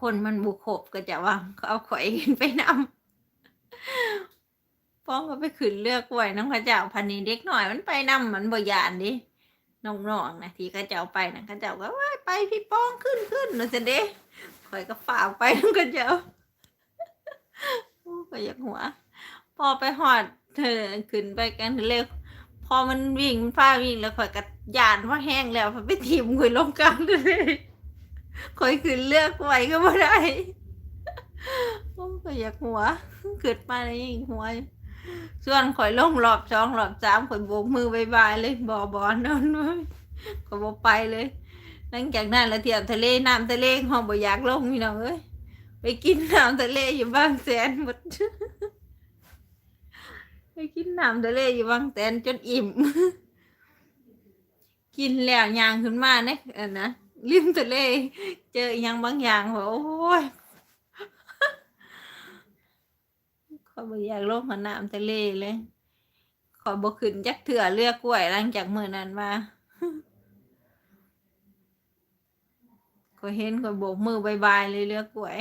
คนมันบุคบก็จะว่าเขาเอาข่อยขึ้นไปนำป้องก็ไปขึ้นเลือกกล้วยน้ำเขาเจ้าพันนี้เด็กหน่อยมันไปนำมันบ่ยานดิน้องๆนะที่เขาเจ้าไปนะเขาเจ้าก็ว่าไปพี่ป้องขึ้นขึ้นนะสิเด้ข่อยก็ฝาไปน้ำเขาเจ้าก็อยากหัว พอไปหอดเธอขึ้นไปกันเร็วพอมันวิ่งมันฟ้าวิ่งแล้วข่อยก็ยานว่าแห้งแล้วพอไปทีมข่อยลงกลางเลย ข่อยขึ้นเลือกไหวก็ไม่ได้ก็อยากหัวขึ้นมาแล้วยิ่งหัว ส่วนข่อยลงรอบสองรอบสามข่อยโบกมือบายบายเลยบอบอนอนไว้ข่อยบอไปเลยหลังจากนั้นแล้วเที่ยวทะเลน้ำทะเลห้องบ่อยากลงพี่น้องเอ้ยไปกินน้ำทะเลอยู่บางแสนหมดไปกินน้ำทะเลอยู่บางแสนจนอิ่ม กินแล้วยางขึ้นมาเนี่ยนะ ริมทะเล เจออหยังบางอย่างบอโอ้ยขอยบ่อยากลงมาน้ำทะเลเลยขอยบ่ขึ้นจักเถื่อเลือกกล้วยหลังจากมื้อนั้นมาขอยเห็นขอยโบกมือบายบายเลยเลือกกล้วย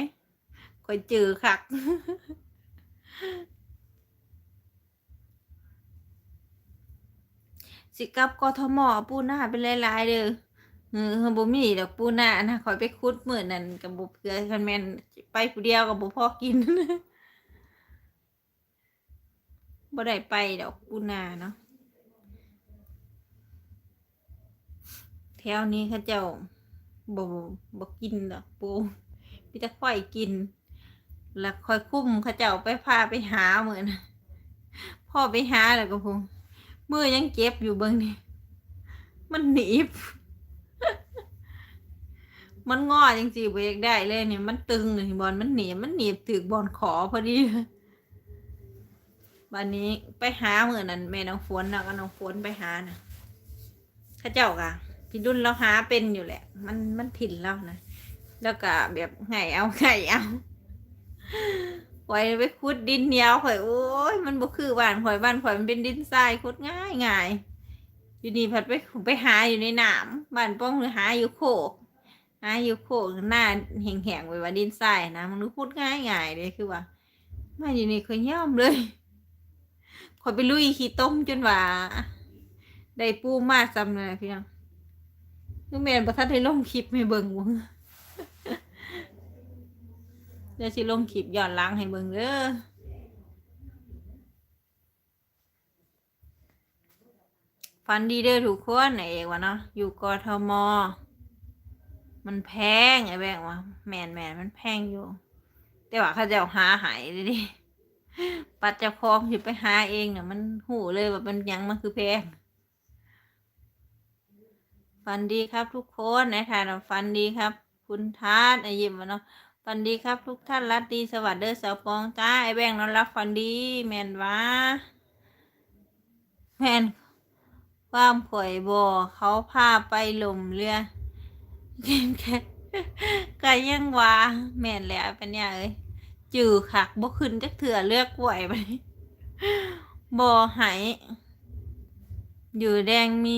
ขอยจือคักสิกับกทมปูหน้าเป็นหลายๆเด้อ เออบ่มีดอกปูนานะขอยไปคุดมื้อนั้นกับบ่เพื่อคันแม่นไปผู้เดียวก็บ่พอกินบ่ได้ไปดอกปูนาเนาะแถวนี้เขาเจ้าบ่บ่กินดอกปูมีแต่ค่อยกิน แล้วค่อยคุ้มเขาเจ้าไปพาไปหาเหมือนพ่อไปหาแล้วก็พงมือยังเจ็บอยู่เบิ่งนี่มันหนีบ มันงอจริงๆบ่อยากได้เลยเนี่ยมันตึงเลยบอลมันหนีบมันหนีบถึกบอลขอพอดีวันนี้ไปหาเหมือนนั้นแม่น้องฝนเนาะก็น้องฝนไปหานะข้าเจ้ากะพี่ดุนเราหาเป็นอยู่แหละ มันมันถิ่นเรานะแล้วก็แบบไงเอาไงเอาไว้ไปขุดดินเหนียวข่อยโอ้ยมันบ่คือบ้านข่อยบ้านข่อยมันเป็นดินทรายขุดง่ายง่ายอยู่นี่ผัดไปไปหาอยู่ในหนามบ้านป้องหรือหาอยู่โคก หาอยู่โคกหน้าแห้งๆไว้ว่าดินทรายนะมันขุดง่ายง่ายเลยคือว่ามาอยู่นี่เคยย่อมเลยขอยไปลุยขี้ต้มจนว่าได้ปูมาซ้ำเลยพี่น้องนึกแม่นประทัดให้ลงคลิปให้เบิ่งวงเดี๋ยวสิลงคลิปย้อนหลังให้เบิ่งเด้อฟันดีเด้อทุกคนไอ้เอกวะเนาะอยู่กทม มันแพงไอ้แบงวะแมนแมนมันแพงอยู่ แต่ว่าเขาจะเอาหาหายเลยดิปัดจ้าของสิไปหาเองเนี่ยมันหูเลยว่ามันยังมันคือแพงฟันดีครับทุกคนในทานฟันดีครับ คุณทานไอยิ้มวะเนาะฟันดีครับทุกท่านรัตดีสวัสดีเด้อสาวปองจ้าไอแบงค์นอนรับฟันดี แมนวะแมนความข่อยบอเขาพาไปหล่มเรือ เก่งแค่ก็ยังว่าแม่นแล้วเป็นเนี่ยเอ้ยจือคักบ่ขึ้นจักเถื่อเลือกกล้วยไปบ่หายอยู่แดงมี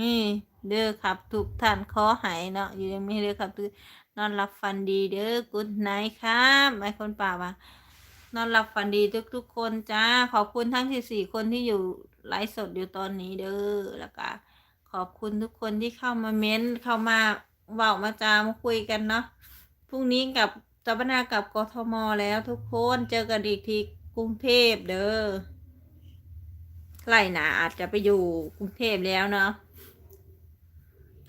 นี่เด้อครับทุกท่านขอหายเนาะอยู่แดงมีเด้อครับทุกนอนหลับฝันดีเด้อกุดไนครับไอคนป่าว่านอนหลับฝันดีทุกทุกคนจ้า ขอบคุณทั้งสี่สี่คนที่อยู่ไลฟ์สดอยู่ตอนนี้เด้อแล้วก็ขอบคุณทุกคนที่เข้ามาเม้นเข้ามา เว้ามาจามาคุยกันเนาะพรุ่งนี้กับสัมมนากับกทมแล้วทุกคนเจอกันอีกที่กรุงเทพเด้อไล่หนาอาจจะไปอยู่กรุงเทพแล้วเนาะ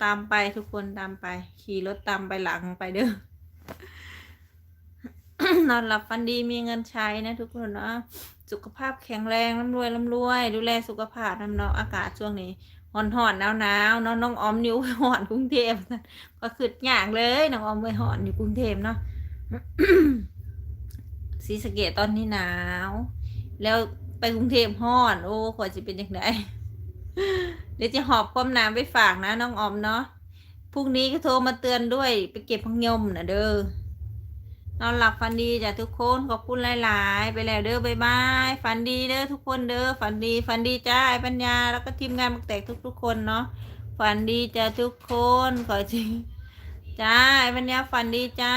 ตามไปทุกคนตามไป ขี่รถตามไปหลังไปเด้อนอนหลับฝันดีมีเงินใช้นะทุกคนเนาะสุขภาพแข็งแรงร่ำรวยร่ำรวย ดูแลสุขภาพน้ำเนาะอากาศช่วงนี้ ห่อนหอนหนาวหนาวเนาะน้องออมนิ้วหอนกรุงเทพก็ขึ้นอย่างเลยน้องออมไปหอนอยู่กรุงเทพเนาะสีสเกตตอนนี้หนาว แล้วไปกรุงเทพฮ้อน โอ้ขวจะเป็นยังไงเดี๋ยวจะหอบความนาวไปฝากนะน้องออมเนาะพรุ่งนี้ก็โทรมาเตือนด้วย ไปเก็บพังยมนะเด้อ นอนหลับฝันดีจ้ะทุกคนขอบคุณหลาย ๆ ไปแล้วเด้อบายบายฝันดีเด้อทุกคนเด้อฝันดีฝันดีจ้าไอ้ปัญญาแล้วก็ทีมงานมักแตกทุก ๆ คนเนาะฝันดีจ้ะทุกคนขอจริงจ้าไอ้ปัญญาฝันดีจ้า